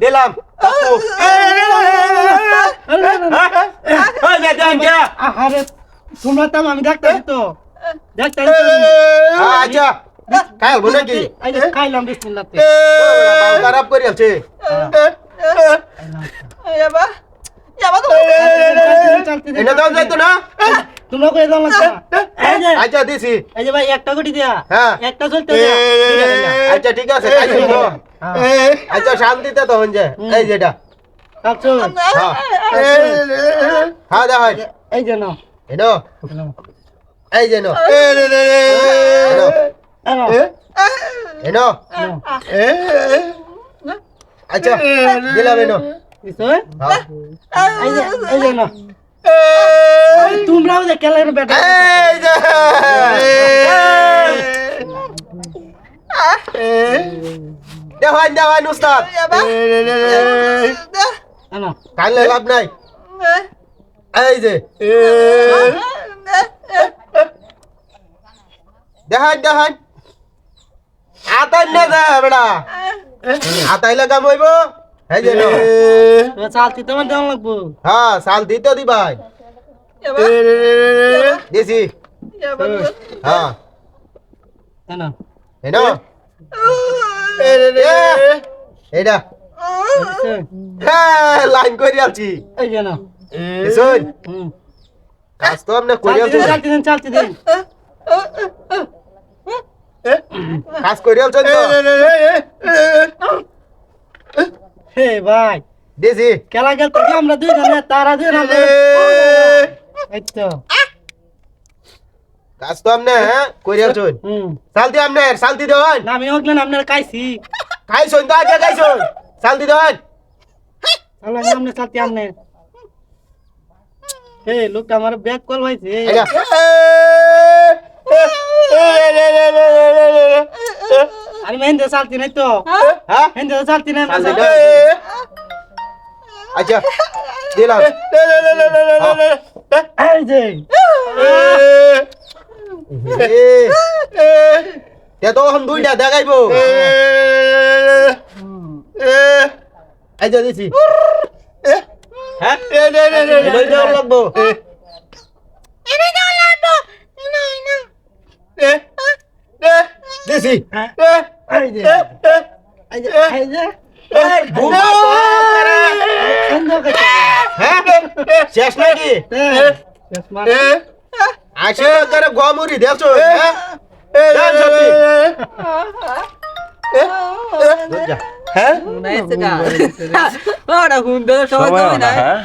দিলাম কে আরে তোমরা তো আমি দেখতেছি তো দেখতেছি আচ্ছা হব নাকি এই যে খাইলাম খারাপ করে আছে Yaba. Yaba তো এটা দাও যাইতো না তোমরা কই দাও লাগছে আচ্ছা দিছি এই যে ভাই একটা গুটি দিয়া হ্যাঁ। একটা চলতে দিয়া আচ্ছা ঠিক আছে তো হ্যাঁ। আচ্ছা শান্তিতে তখন যে এই যেটা তার হ্যাঁ হ্যাঁ দা হয় এই যে নাও এনো এই যে এনো এনো এনো এনো আচ্ছা দিলাম এনো দিছো হ্যাঁ এই যে এই যে নাও তোমরাও যে খেলেন বেটা। উস্তাদ। Yaba. লাভ নাই। এই যে। দেখান দেখান। আতাই না যা বেড়া আতাইলে কাম হইব? এই যে। তো চালতি তোমার দেওয়া লাগবো? হ্যাঁ সাল দিতে দি ভাই। দিছি. হ্যাঁ। এনো এইটা হ্যাঁ লাইন করে আছি এই যে নাও শুন কাজ তো আপনি করে চালতি দিন চালতি দিন চালতি দিন কাজ করে আছেন তো? হে ভাই। দিছি খেলা খেলতে কি আমরা দুই জনে তারা দুই জনে এই তো। কাজ তো আপনি হ্যাঁ? আছেন হুম। সালতি আপনি সালতি দেওয়ান। না আমি ওগুলো আপনার কাইছি খাইছুন তো আগে খাইছুন। সালতি দেওয়ান। আল্লাহ নামনে চালতি আমনে। হে লোকটা আমার ব্যাগ কল হয়েছে। এইটা আমি হেন্দে চালতি নাই তো। হ্যাঁ? হেন্দে চালতি নাই সালতি দাও আচ্ছা দিলাম এই যে তে তো এখন দুইটা দেখাইবো এই যে দিছি হ্যাঁ লাগবো হেন্দে কাছে হ্যাঁ শেষ নাকি হ্যাঁ আসে করে গমুরি দেখছ হ্যাঁ. Oh, হ্যাঁ